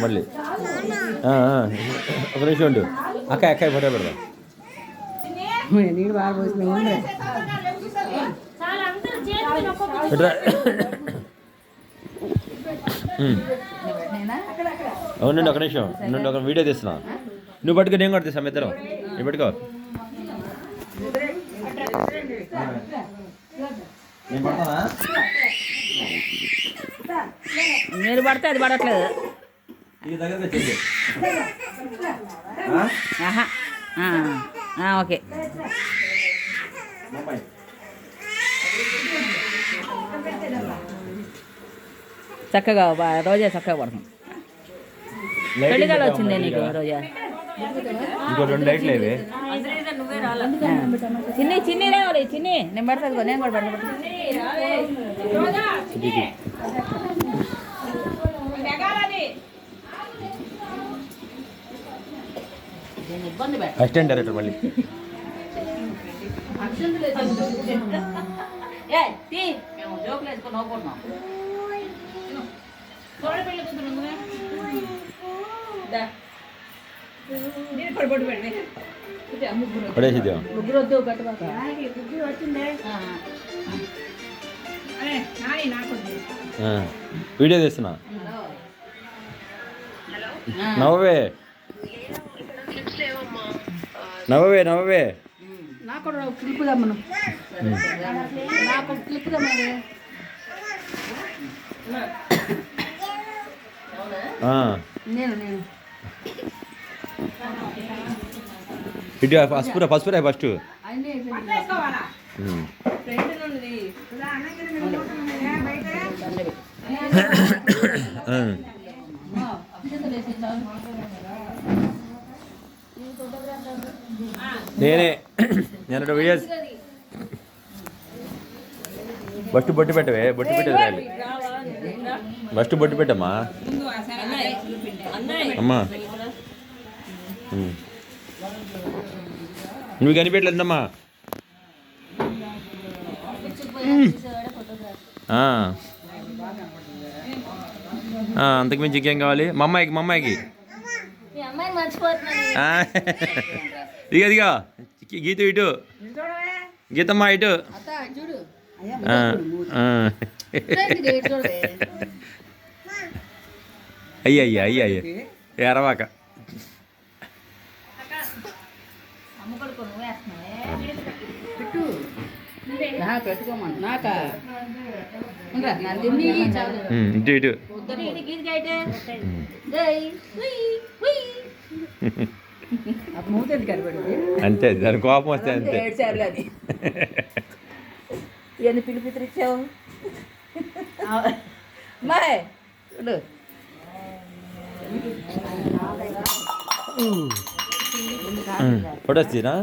మళ్ళీ. ఆ, ఆ. ఒక నిమిషం ఉండు. అక్క అక్క ఫోటో పెడదాం. అవునండి ఒక నిమిషం. నుండి ఒక వీడియో తీస్తున్నా. నువ్వు పట్టుకో నేను కూడా తీస్తాం ఇద్దరం. నువ్వు పట్టుకో. నేను మీరు పడితే అది పడట్లేదు. ఈ దగ్గరకు వచ్చేది ఆహా. ఆ, ఆ, ఓకే. చక్కగా బా- రోజా చక్కగా పడుతుంది. పెళ్ళిగాలు వచ్చిందే నీకు రోజా? ఇంకో రెండు లైట్లు ఇవి ఆ. చిన్ని చిన్ని రావాలి చిన్ని. నేను పడతాను నేను కూడా పడతా అసిస్టెంట్ డైరెక్టర్ మళ్ళీ. పడేసిద్దాం. ముగ్గురు వద్దు కట్టుబాక ఆ. వీడియో తీస్తున్నా. నవ్వే. నవ్వే నవ్వే నాకు క్లిప్ దమ్మను నాకు క్లిప్ దమ్మను ఆ. నేను నేను. ఇటు పసుపురా పసుపురా ఫస్ట్. ఉమ్. నేనే నేను వీడియోస్ బస్టు బొట్టు పెట్టవే బొట్టు పెట్టేది బస్టు బొట్టు పెట్టమ్మా. అమ్మా. నువ్వు కనిపెట్టలేదమ్మా. ఆ. ఆ, అంతకు మించి ఇంకేం కావాలి? మా అమ్మాయికి మా అమ్మాయికి. మీ అమ్మాయిని మర్చిపోతున్నాను ఆ. ఇదిగో ఇదిగో గీత ఇటు గీతమ్మ ఇటు చూడు ఆ, ఆ. అయ్య అయ్య అయ్య అయ్య ఎరవాక అమ్మకొడుకు నువ్వు వేస్తున్నావే పెట్టుకోమను నాకా ఉండరా, నన్ను తిని చాలు ఉమ్, ఇటు ఇటు అంతే దాని కోపం వస్తే అంతే ఇవన్నీ పిలిపిత్రి ఇచ్చావు? మాయ్ చూడు ఫోటోస్ తీరా?